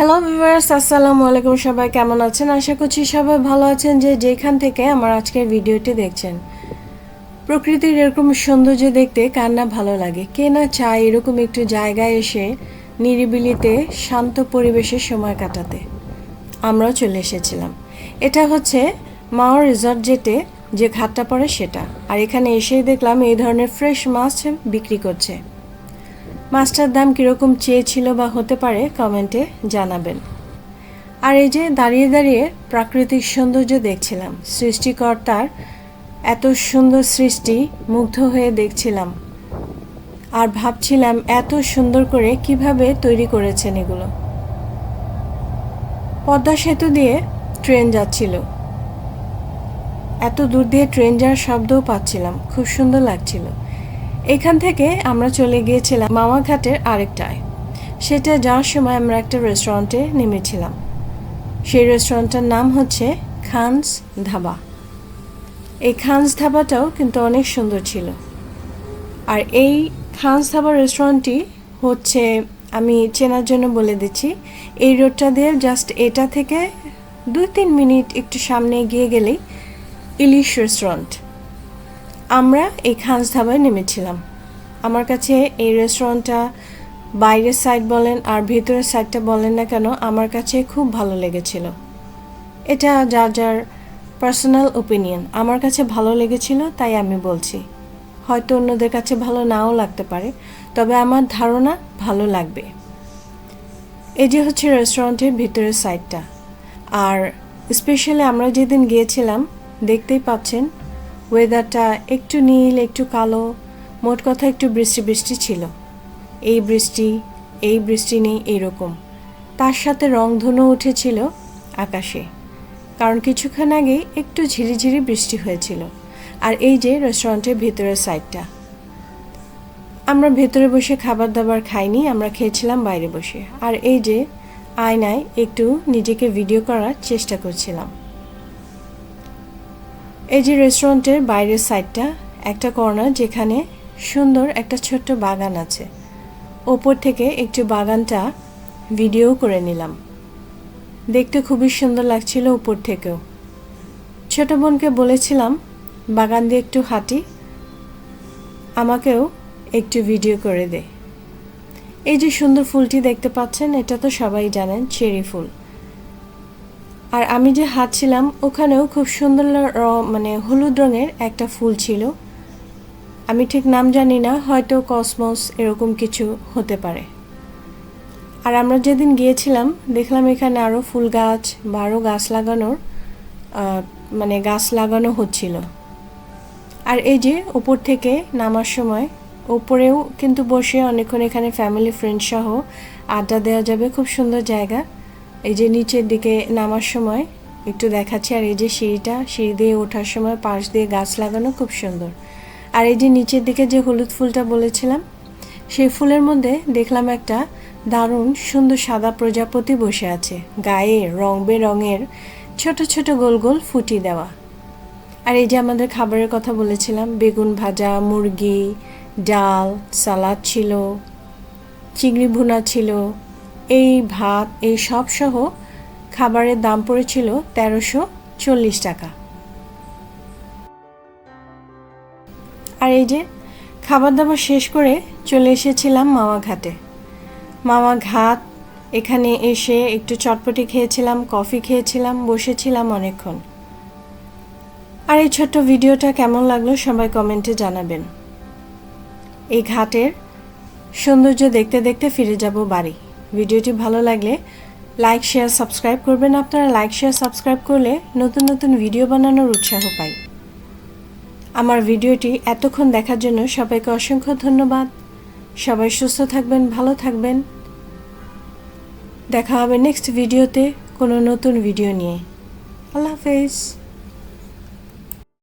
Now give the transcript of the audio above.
Hello viewers আসসালামু আলাইকুম সবাই কেমন আছেন? আশা করছি সবাই ভালো আছেন যে যেখান থেকে আমার আজকের ভিডিওটি দেখছেন। প্রকৃতির এরকম সৌন্দর্য দেখতে কার না ভালো লাগে? কে না চায় এরকম একটু জায়গায় এসে নিরিবিলিতে, শান্ত পরিবেশে সময় কাটাতে? আমরাও চলে এসেছিলাম। এটা হচ্ছে মাও রিসর্ট যেতে যে ঘাটটা পড়ে সেটা। আর এখানে এসেই দেখলাম এই ধরনের ফ্রেশ মাছ বিক্রি করছে। মাছটার দাম কীরকম চেয়েছিল বা হতে পারে কমেন্টে জানাবেন। আর এই যে দাঁড়িয়ে দাঁড়িয়ে প্রাকৃতিক সৌন্দর্য দেখছিলাম, সৃষ্টিকর্তার এত সুন্দর সৃষ্টি মুগ্ধ হয়ে দেখছিলাম। আর ভাবছিলাম এত সুন্দর করে কীভাবে তৈরি করেছেন এগুলো। পদ্মা সেতু দিয়ে ট্রেন যাচ্ছিল। এত দূর দিয়ে ট্রেন যাওয়ার শব্দও পাচ্ছিলাম, খুব সুন্দর লাগছিল। এখান থেকে আমরা চলে গিয়েছিলাম মামাঘাটের আরেকটায়। সেটা যাওয়ার সময় আমরা একটা রেস্টুরেন্টে নেমেছিলাম। সেই রেস্টুরেন্টটার নাম হচ্ছে খানস ধাবা। এই খানস ধাবাটাও কিন্তু অনেক সুন্দর ছিল। আর এই খানস ধাবা রেস্টুরেন্টটি হচ্ছে, আমি চেনার জন্য বলে দিচ্ছি, এই রোডটা দিয়ে জাস্ট এটা থেকে দুই তিন মিনিট একটু সামনে এগিয়ে গেলেই ইলিশ রেস্টুরেন্ট আমরা এই খানস ধাবায় নেমেছিলাম। আমার কাছে এই রেস্টুরেন্টটা বাইরের সাইড বলেন আর ভেতরের সাইডটা বলেন না কেন, আমার কাছে খুব ভালো লেগেছিল। এটা যার যার পার্সোনাল ওপিনিয়ন আমার কাছে ভালো লেগেছিল, তাই আমি বলছি। হয়তো অন্যদের কাছে ভালো নাও লাগতে পারে, তবে আমার ধারণা ভালো লাগবে। এই যে হচ্ছে রেস্টুরেন্টের ভিতরের সাইডটা আর স্পেশালি আমরা যেদিন গিয়েছিলাম, দেখতেই পাচ্ছেন ওয়েদারটা একটু নীল, একটু কালো, মোট কথা একটু বৃষ্টি বৃষ্টি ছিল। এই বৃষ্টি এই বৃষ্টি নেই এইরকম তার সাথে রংধনু উঠেছিল আকাশে। কারণ কিছুক্ষণ আগেই একটু ঝিরিঝিরি বৃষ্টি হয়েছিল। আর এই যে রেস্টুরেন্টের ভেতরের সাইডটা আমরা ভেতরে বসে খাবার দাবার খাইনি, আমরা খেয়েছিলাম বাইরে বসে। আর এই যে আয়নায় একটু নিজেকে ভিডিও করার চেষ্টা করছিলাম। এই যে রেস্টুরেন্টের বাইরের সাইডটা একটা কর্নার যেখানে সুন্দর একটা ছোট্ট বাগান আছে। ওপর থেকে একটু বাগানটা ভিডিও করে নিলাম। দেখতে খুবই সুন্দর লাগছিল উপর থেকেও। ছোট বোনকে বলেছিলাম, বাগান দিয়ে একটু হাঁটি, আমাকেও একটু ভিডিও করে দে। এই যে সুন্দর ফুলটি দেখতে পাচ্ছেন, এটা তো সবাই জানেন, চেরি ফুল। আর আমি যে হাঁটছিলাম, ওখানেও খুব সুন্দর র- মানে হলুদ রঙের একটা ফুল ছিল। আমি ঠিক নাম জানি না, হয়তো কসমস এরকম কিছু হতে পারে। আর আমরা যেদিন গিয়েছিলাম, দেখলাম এখানে আরও ফুল গাছ বা আরও গাছ লাগানোর মানে গাছ লাগানো হচ্ছিল। আর এই যে উপর থেকে নামার সময়, ওপরেও কিন্তু বসে অনেকক্ষণ এখানে ফ্যামিলি ফ্রেন্ড সহ আড্ডা দেওয়া যাবে, খুব সুন্দর জায়গা। এই যে নিচের দিকে নামার সময় একটু দেখাচ্ছি, আর এই যে সিঁড়িটা, সিঁড়ি দিয়ে ওঠার সময় পাশ দিয়ে গাছ লাগানো খুব সুন্দর। আর এই যে নিচের দিকে যে হলুদ ফুলটা বলেছিলাম, সেই ফুলের মধ্যে দেখলাম একটা দারুণ সুন্দর সাদা প্রজাপতি বসে আছে। গায়ে রং বেরঙের ছোট ছোট গোল গোল ফুটি দেওয়া। আর এই যে আমাদের খাবারের কথা বলেছিলাম, বেগুন ভাজা, মুরগি, ডাল, সালাদ ছিল, চিংড়ি ভুনা ছিল এই ভাত, এই সব সহ খাবারের দাম পড়েছিল তেরোশো চল্লিশ টাকা। আর এই যে খাবার দাবার শেষ করে চলে এসেছিলাম মামা ঘাটে। মামা ঘাট, এখানে এসে একটু চটপটি খেয়েছিলাম, কফি খেয়েছিলাম, বসেছিলাম অনেকক্ষণ। আর এই ছোট্ট ভিডিওটা কেমন লাগল সবাই কমেন্টে জানাবেন। এই ঘাটের সৌন্দর্য দেখতে দেখতে ফিরে যাব বাড়ি। ভিডিওটি ভালো লাগলে লাইক শেয়ার সাবস্ক্রাইব করবেন। আপনারা লাইক শেয়ার সাবস্ক্রাইব করলে নতুন নতুন ভিডিও বানানোর উৎসাহ পাই। আমার ভিডিওটি এতক্ষণ দেখার জন্য সবাইকে অসংখ্য ধন্যবাদ। সবাই সুস্থ থাকবেন, ভালো থাকবেন। দেখা হবে নেক্সট ভিডিওতে কোনো নতুন ভিডিও নিয়ে। আল্লাহ হাফেজ।